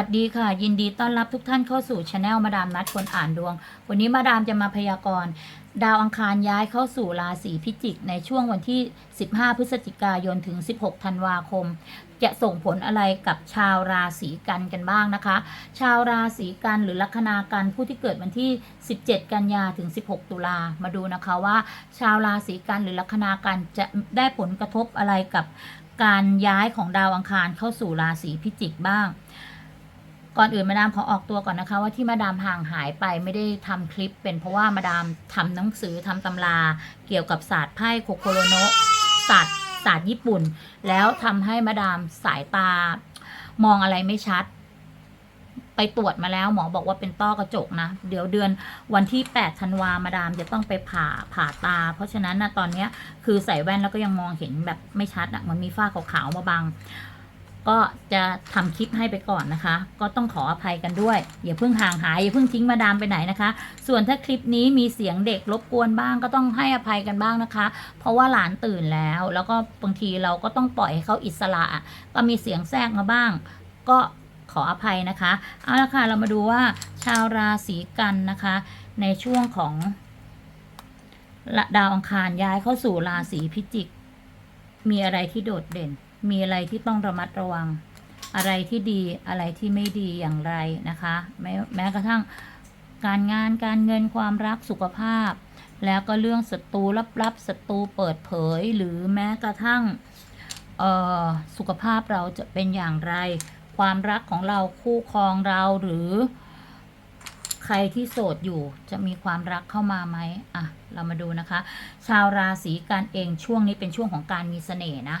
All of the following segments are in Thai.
สวัสดีค่ะ ยินดีต้อนรับทุกท่านเข้าสู่ช anel มาดามนัดคนอ่านดวง วันนี้มาดามจะมาพยากรณ์ดาวอังคารย้ายเข้าสู่ราศีพิจิก ในช่วงวันที่ 15 พฤศจิกายนถึง 16 ธันวาคม จะส่งผลอะไรกับชาวราศีกันกันบ้างนะคะ ชาวราศีกันหรือลัคนากันผู้ที่เกิดวันที่ 17 กันยาถึง 16 ตุลามาดูนะคะว่า ชาวราศีกันหรือลัคนากันจะได้ผลกระทบอะไรกับการย้ายของดาวอังคารเข้าสู่ราศีพิจิกบ้าง ก่อนอื่นมาดามขอออกตัวก่อนนะคะ ว่าที่มาดามห่างหายไปไม่ได้ทำคลิป เป็นเพราะว่ามาดามทำหนังสือทำตำราเกี่ยวกับศาสตร์ไพ่โคโคโรโนะศาสตร์ศาสตร์ญี่ปุ่น แล้วทำให้มาดามสายตามองอะไรไม่ชัด ไปตรวจมาแล้วหมอบอกว่าเป็นต้อกระจกนะ เดี๋ยวเดือนวันที่8ธันวามาดามจะต้องไปผ่าผ่าตา เพราะฉะนั้นนะตอนนี้คือใส่แว่นแล้วก็ยังมองเห็นแบบไม่ชัดอะมันมีฝ้าขาวๆมาบัง ก็จะทำคลิปให้ไปก่อนนะคะ ก็ต้องขออภัยกันด้วย อย่าเพิ่งห่างหายอย่าเพิ่งทิ้งมาดามไปไหนนะคะ ส่วนถ้าคลิปนี้มีเสียงเด็กรบกวนบ้างก็ต้องให้อภัยกันบ้างนะคะ เพราะว่าหลานตื่นแล้ว แล้วก็บางทีเราก็ต้องปล่อยให้เขาอิสระ ก็มีเสียงแทรกมาบ้าง ก็ขออภัยนะคะ เอาละค่ะ เรามาดูว่าชาวราศีกันนะคะ ในช่วงของดาวอังคารย้ายเข้าสู่ราศีพิจิก มีอะไรที่โดดเด่น มีอะไรที่ต้องระมัดระวัง อะไรที่ดีอะไรที่ไม่ดีอย่างไรนะคะแม้แม้กระทั่งการงานการเงินความรักสุขภาพ แล้วก็เรื่องศัตรูลับๆศัตรูเปิดเผย หรือแม้กระทั่งสุขภาพเราจะเป็นอย่างไร ความรักของเราคู่ครองเราหรือ ใครที่โสดอยู่จะมีความรักเข้ามาไหมอะ เรามาดูนะคะ ชาวราศีกันเองช่วงนี้เป็นช่วงของการมีเสน่ห์นะ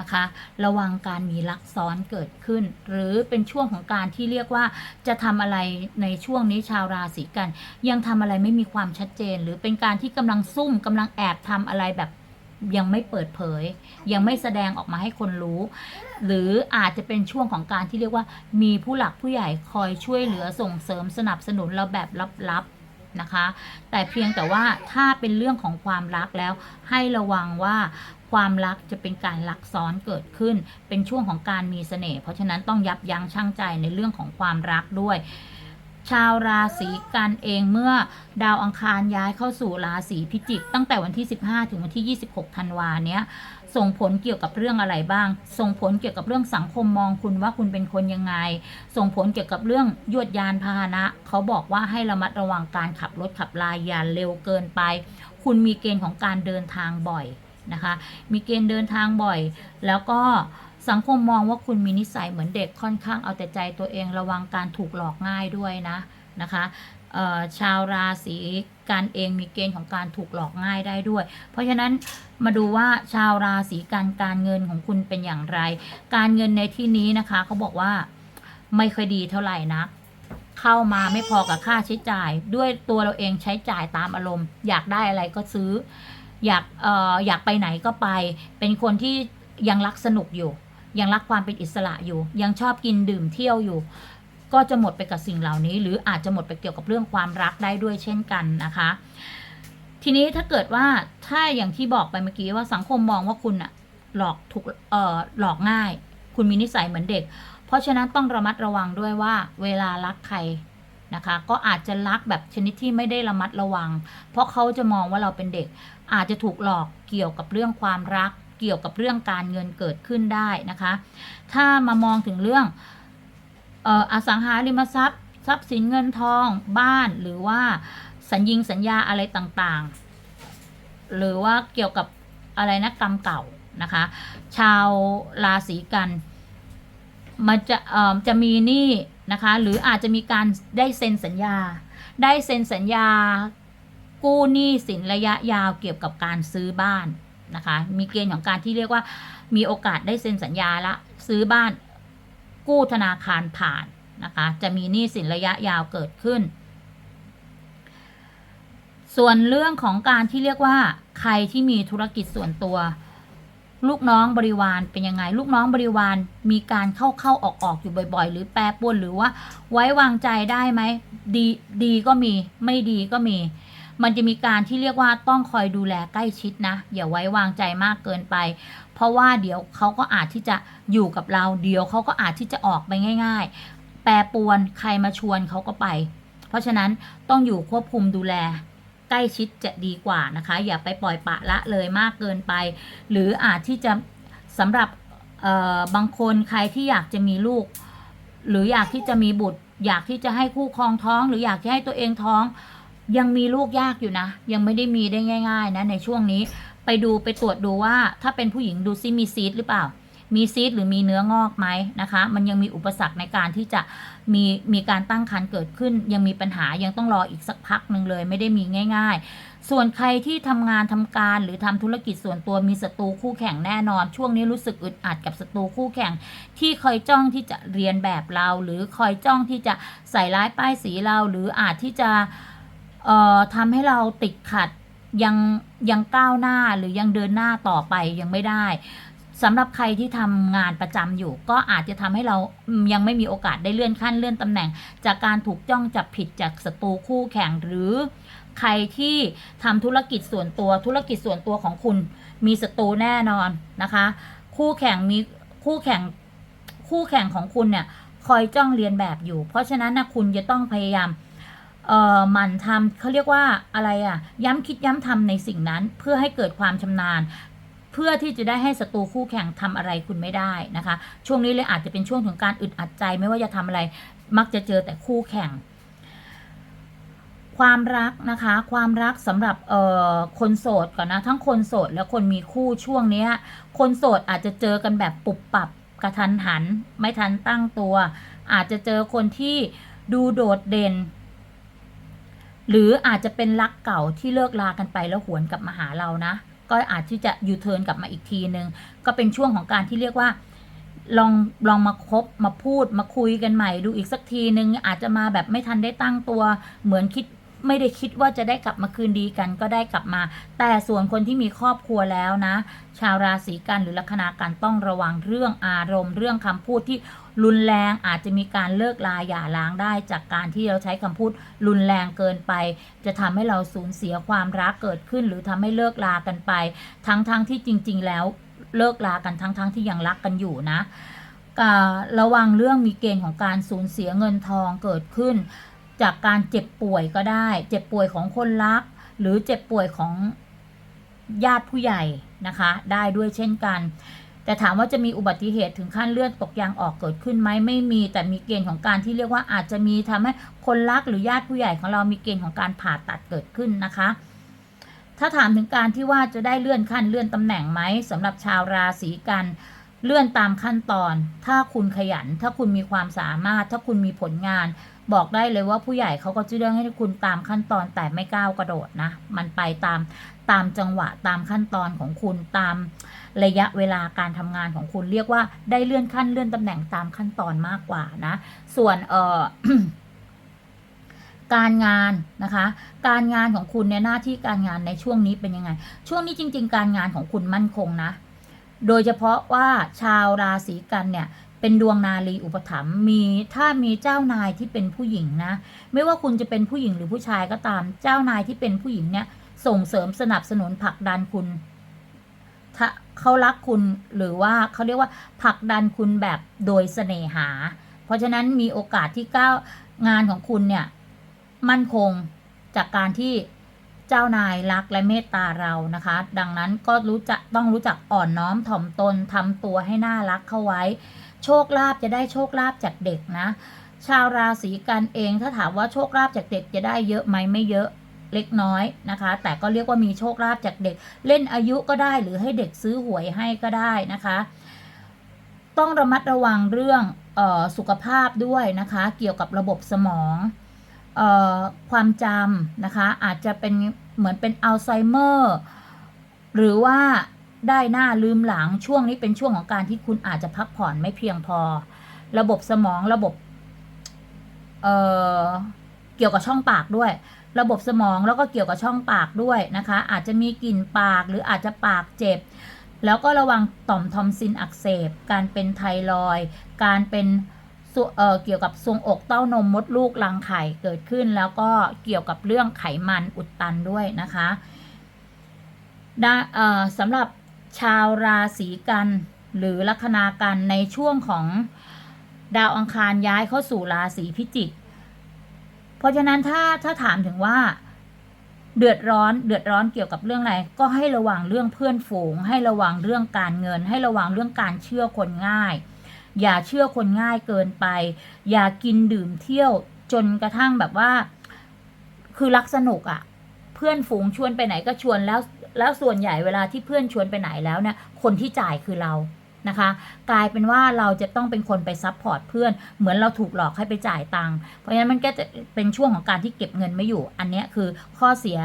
นะคะ ระวังการมีรักซ้อนเกิดขึ้น หรือเป็นช่วงของการที่เรียกว่าจะทำอะไรในช่วงนี้ชาวราศีกัน ยังทำอะไรไม่มีความชัดเจน หรือเป็นการที่กำลังซุ่มกำลังแอบทำอะไรแบบยังไม่เปิดเผย ยังไม่แสดงออกมาให้คนรู้ หรืออาจจะเป็นช่วงของการที่เรียกว่า มีผู้หลักผู้ใหญ่คอยช่วยเหลือส่งเสริมสนับสนุนเราแบบลับๆนะคะ แต่เพียงแต่ว่าถ้าเป็นเรื่องของความรักแล้วให้ระวังว่า ความรักจะเป็นการรักซ้อนเกิดขึ้น เป็นช่วงของการมีเสน่ห์เพราะฉะนั้นต้องยับยั้งชั่งใจในเรื่องของความรักด้วย ชาวราศีกันเองเมื่อดาวอังคารย้ายเข้าสู่ราศีพิจิก ตั้งแต่วันที่ 15 ถึงวันที่ 26 ธันวาเนี้ยส่งผลเกี่ยวกับเรื่องอะไรบ้าง ส่งผลเกี่ยวกับเรื่องสังคมมองคุณว่าคุณเป็นคนยังไง ส่งผลเกี่ยวกับเรื่องยวดยานพาหนะ เขาบอกว่าให้ระมัดระวังการขับรถขับลายอย่าเร็วเกินไป คุณมีเกณฑ์ของการเดินทางบ่อย นะคะ มีเกณฑ์เดินทางบ่อย แล้วก็สังคมมองว่าคุณมีนิสัยเหมือนเด็กค่อนข้างเอาแต่ใจตัวเองระวังการถูกหลอกง่ายด้วยนะนะคะชาวราศีกันเองมีเกณฑ์ของการถูกหลอกง่ายได้ด้วย เพราะฉะนั้นมาดูว่าชาวราศีกันการเงินของคุณเป็นอย่างไร การเงินในที่นี้นะคะเขาบอกว่าไม่ค่อยดีเท่าไหร่นะเข้ามาไม่พอกับค่าใช้จ่าย ด้วยตัวเราเองใช้จ่ายตามอารมณ์ อยากได้อะไรก็ซื้อ อยากเอ่ออยากไปไหนก็ไป เป็นคนที่ยังรักสนุกอยู่ ยังรักความเป็นอิสระอยู่ ยังชอบกินดื่มเที่ยวอยู่ ก็จะหมดไปกับสิ่งเหล่านี้ หรืออาจจะหมดไปเกี่ยวกับเรื่องความรักได้ด้วยเช่นกันนะคะ ทีนี้ถ้าเกิดว่าถ้าอย่างที่บอกไปเมื่อกี้ว่าสังคมมองว่าคุณอะหลอกถูกเอ่อหลอกง่าย คุณมีนิสัยเหมือนเด็ก เพราะฉะนั้นต้องระมัดระวังด้วยว่าเวลารักใครนะคะ ก็อาจจะรักแบบชนิดที่ไม่ได้ระมัดระวัง เพราะเขาจะมองว่าเราเป็นเด็ก อาจจะถูกหลอกเกี่ยวกับเรื่องความรัก เกี่ยวกับเรื่องการเงินเกิดขึ้นได้นะคะ ถ้ามามองถึงเรื่องอออสังหาริมทรัพย์ทรัพย์สินเงินทองบ้านหรือว่าสัญญิงสัญญาอะไรต่างๆ หรือว่าเกี่ยวกับอะไรนะกรรมเก่านะคะ ชาวราศีกันมันจะเอ่อจะมีหนี้นะคะ หรืออาจจะมีการได้เซ็นสัญญา ได้เซ็นสัญญา กู้หนี้สินระยะยาวเกี่ยวกับการซื้อบ้านนะคะ มีเกณฑ์ของการที่เรียกว่ามีโอกาสได้เซ็นสัญญาละซื้อบ้านกู้ธนาคารผ่านนะคะ จะมีหนี้สินระยะยาวเกิดขึ้น ส่วนเรื่องของการที่เรียกว่า ใครที่มีธุรกิจส่วนตัว ลูกน้องบริวารเป็นยังไง ลูกน้องบริวารมีการเข้าเข้าออกออกอยู่บ่อย ๆ หรือแปรปรวนหรือว่า ไว้วางใจได้ไหมดีดีก็มีไม่ดีก็มี มันจะมีการที่เรียกว่าต้องคอยดูแลใกล้ชิดนะ อย่าไว้วางใจมากเกินไป เพราะว่าเดี๋ยวเขาก็อาจที่จะอยู่กับเรา เดี๋ยวเขาก็อาจที่จะออกไปง่าย ๆ แปรปวนใครมาชวนเขาก็ไป เพราะฉะนั้นต้องอยู่ควบคุมดูแลใกล้ชิดจะดีกว่านะคะ อย่าไปปล่อยปะละเลยมากเกินไป หรืออาจที่จะสำหรับเอ่อบางคนใครที่อยากจะมีลูก หรืออยากที่จะมีบุตร อยากที่จะให้คู่ครองท้อง หรืออยากจะให้ตัวเองท้อง ยังมีลูกยากอยู่นะ ยังไม่ได้มีได้ง่าย ๆ นะ ในช่วงนี้ไปดูไปตรวจดูว่าถ้าเป็นผู้หญิงดูซิมีซีดหรือเปล่า มีซีดหรือมีเนื้องอกไหมนะคะ มันยังมีอุปสรรคในการที่จะมีมีการตั้งครรภ์เกิดขึ้น ยังมีปัญหายังต้องรออีกสักพักหนึ่งเลย ไม่ได้มีง่าย ๆ ส่วนใครที่ทำงานทำการหรือทำธุรกิจส่วนตัวมีศัตรูคู่แข่งแน่นอน ช่วงนี้รู้สึกอึดอัดกับศัตรูคู่แข่ง ที่คอยจ้องที่จะเรียนแบบเรา หรือคอยจ้องที่จะใส่ร้ายป้ายสีเรา หรืออาจที่จะ เอ่อทำให้เราติดขัดยังยังก้าวหน้าหรือยังเดินหน้าต่อไปยังไม่ได้สำหรับใครที่ทำงานประจำอยู่ ก็อาจจะทำให้เรายังไม่มีโอกาสได้เลื่อนขั้นเลื่อนตำแหน่ง จากการถูกจ้องจับผิดจากศัตรูคู่แข่งหรือ ใครที่ทำธุรกิจส่วนตัวธุรกิจส่วนตัวของคุณ มีศัตรูแน่นอนนะคะ คู่แข่งมีคู่แข่งคู่แข่งของคุณเนี่ยคอยจ้องเรียนแบบอยู่ เพราะฉะนั้นนะคุณจะต้องพยายาม เอ่อหมั่นทำเขาเรียกว่าอะไรอะ่ะ ย้ำคิดย้ำทำในสิ่งนั้นเพื่อให้เกิดความชำนาญ เพื่อที่จะได้ให้ศัตรูคู่แข่งทำอะไรคุณไม่ได้นะคะ ช่วงนี้เลยอาจจะเป็นช่วงของการอึดอัดใจ ไม่ว่าจะทำอะไร มักจะเจอแต่คู่แข่ง ความรักนะคะ ความรักสำหรับเอ่อคนโสดก่อนนะทั้งคนโสดและคนมีคู่ช่วงเนี้คนโสดอาจจะเจอกันแบบปุบปับกระทันหัน ไม่ทันตั้งตัว อาจจะเจอคนที่ดูโดดเด่น หรืออาจจะเป็นรักเก่าที่เลิกลากันไปแล้วหวนกลับมาหาเรานะ ก็อาจที่จะยูเทิร์นกลับมาอีกทีนึง ก็เป็นช่วงของการที่เรียกว่า ลองลองมาคบมาพูดมาคุยกันใหม่ดูอีกสักทีนึง อาจจะมาแบบไม่ทันได้ตั้งตัว เหมือนคิด ไม่ได้คิดว่าจะได้กลับมาคืนดีกันก็ได้กลับมา แต่ส่วนคนที่มีครอบครัวแล้วนะ ชาวราศีกันหรือลัคนากันต้องระวังเรื่องอารมณ์ เรื่องคำพูดที่รุนแรงอาจจะมีการเลิกลาหย่าร้างได้ จากการที่เราใช้คำพูดรุนแรงเกินไป จะทำให้เราสูญเสียความรักเกิดขึ้น หรือทำให้เลิกลากันไป ทั้งๆทที่จริง ๆ แล้วเลิกลากันทั้งๆทที่ยังรักกันอยู่นะระวังเรื่องมีเกณฑ์ของการสูญเสียเงินทองเกิดขึ้น จากการเจ็บป่วยก็ได้ เจ็บป่วยของคนรัก หรือเจ็บป่วยของญาติผู้ใหญ่นะคะ ได้ด้วยเช่นกัน แต่ถามว่าจะมีอุบัติเหตุถึงขั้นเลือดตกยางออกเกิดขึ้นไหมไม่มี แต่มีเกณฑ์ของการที่เรียกว่าอาจจะมีทำให้คนรักหรือญาติผู้ใหญ่ของเรามีเกณฑ์ของการผ่าตัดเกิดขึ้นนะคะ ถ้าถามถึงการที่ว่าจะได้เลื่อนขั้นเลื่อนตำแหน่งไหมสำหรับชาวราศีกัน เลื่อนตามขั้นตอน ถ้าคุณขยัน ถ้าคุณมีความสามารถ ถ้าคุณมีผลงาน บอกได้เลยว่าผู้ใหญ่เขาก็จะเรื่องให้คุณตามขั้นตอนแต่ไม่ก้าวกระโดดนะ มันไปตามตามจังหวะตามขั้นตอนของคุณตามระยะเวลาการทำงานของคุณเรียกว่าได้เลื่อนขั้นเลื่อนตำแหน่งตามขั้นตอนมากกว่านะ ส่วนเอ่อการงานนะคะ การงานของคุณเนี่ยหน้าที่การงานในช่วงนี้เป็นยังไง ช่วงนี้จริง ๆ การงานของคุณมั่นคงนะ โดยเฉพาะว่าชาวราศีกันเนี่ยเป็นดวงนารีอุปถัมภ์มีถ้ามีเจ้านายที่เป็นผู้หญิงนะ ไม่ว่าคุณจะเป็นผู้หญิงหรือผู้ชายก็ตามเจ้านายที่เป็นผู้หญิงเนี่ยส่งเสริมสนับสนุนผลักดันคุณถ้าเขารักคุณหรือว่าเขาเรียกว่าผลักดันคุณแบบโดยเสน่หา เพราะฉะนั้นมีโอกาสที่ก้าวงานของคุณเนี่ยมั่นคงจากการที่ เจ้านายรักและเมตตาเรานะคะ ดังนั้นก็รู้จักต้องรู้จักอ่อนน้อมถ่อมตนทำตัวให้น่ารักเข้าไว้ โชคลาภจะได้โชคลาภจากเด็กนะ ชาวราศีกันเองถ้าถามว่าโชคลาภจากเด็กจะได้เยอะไหมไม่เยอะเล็กน้อยนะคะ แต่ก็เรียกว่ามีโชคลาภจากเด็ก เล่นอายุก็ได้หรือให้เด็กซื้อหวยให้ก็ได้นะคะ ต้องระมัดระวังเรื่องออสุขภาพด้วยนะคะ เกี่ยวกับระบบสมอง ความจำนะคะ อาจจะเป็นเหมือนเป็นอัลไซเมอร์หรือว่าได้หน้าลืมหลังช่วงนี้เป็นช่วงของการที่คุณอาจจะพักผ่อนไม่เพียงพอ ระบบสมองระบบเเกี่ยวกับช่องปากด้วย ระบบสมองแล้วก็เกี่ยวกับช่องปากด้วยนะคะ อาจจะมีกลิ่นปากหรืออาจจะปากเจ็บ แล้วก็ระวังต่อมทอมซินอักเสบ การเป็นไทรอยการเป็น เเกี่ยวกับทรวงอกเต้านมมดลูกรังไข่เกิดขึ้น แล้วก็เกี่ยวกับเรื่องไขมันอุดตันด้วยนะคะดสำหรับชาวราศีกันหรือลัคนากันในช่วงของดาวอังคารย้ายเข้าสู่ราศีพิจิก เพราะฉะนั้นถ้าถ้าถามถึงว่า เดือดร้อนเดือดร้อนเกี่ยวกับเรื่องอะไร ก็ให้ระวังเรื่องเพื่อนฝูง ให้ระวังเรื่องการเงิน ให้ระวังเรื่องการเชื่อคนง่าย อย่าเชื่อคนง่ายเกินไป อย่ากินดื่มเที่ยวจนกระทั่งแบบว่า คือรักสนุกอะ่ะ เพื่อนฝูงชวนไปไหนก็ชวนแล้ว แล้วส่วนใหญ่เวลาที่เพื่อนชวนไปไหนแล้วเนี่ย คนที่จ่ายคือเรานะคะ กลายเป็นว่าเราจะต้องเป็นคนไปซัพพอร์ตเพื่อน เหมือนเราถูกหลอกให้ไปจ่ายตังค์เพราะฉะนั้นมันก็จะเป็นช่วงของการที่เก็บเงินไม่อยู่ อันนี้คือข้อเสีย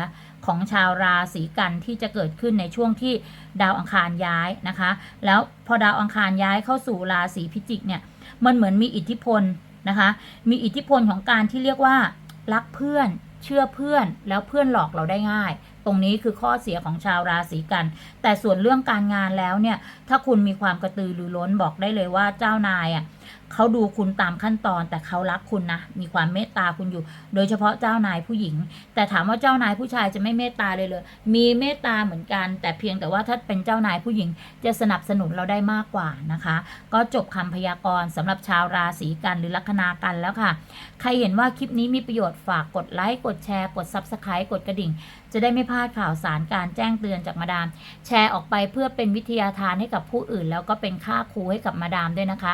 ของชาวราศีกันที่จะเกิดขึ้นในช่วงที่ดาวอังคารย้ายนะคะ แล้วพอดาวอังคารย้ายเข้าสู่ราศีพิจิกเนี่ยมันเหมือนมีอิทธิพลนะคะ มีอิทธิพลของการที่เรียกว่ารักเพื่อนเชื่อเพื่อนแล้วเพื่อนหลอกเราได้ง่าย ตรงนี้คือข้อเสียของชาวราศีกัน แต่ส่วนเรื่องการงานแล้วเนี่ย ถ้าคุณมีความกระตือรือร้นบอกได้เลยว่าเจ้านายอะ เขาดูคุณตามขั้นตอน แต่เขารักคุณนะ มีความเมตตาคุณอยู่ โดยเฉพาะเจ้านายผู้หญิง แต่ถามว่าเจ้านายผู้ชายจะไม่เมตตาเลยเลย มีเมตตาเหมือนกัน แต่เพียงแต่ว่าถ้าเป็นเจ้านายผู้หญิง จะสนับสนุนเราได้มากกว่านะคะ ก็จบคำพยากรณ์สำหรับชาวราศีกันหรือลัคนากันแล้วค่ะ ใครเห็นว่าคลิปนี้มีประโยชน์ฝากกดไลค์กดแชร์กด Subscribe กดกระดิ่ง จะได้ไม่พลาดข่าวสารการแจ้งเตือนจากมาดาม แชร์ออกไปเพื่อเป็นวิทยาทานให้กับผู้อื่น แล้วก็เป็นค่าครูให้กับมาดามด้วยนะคะ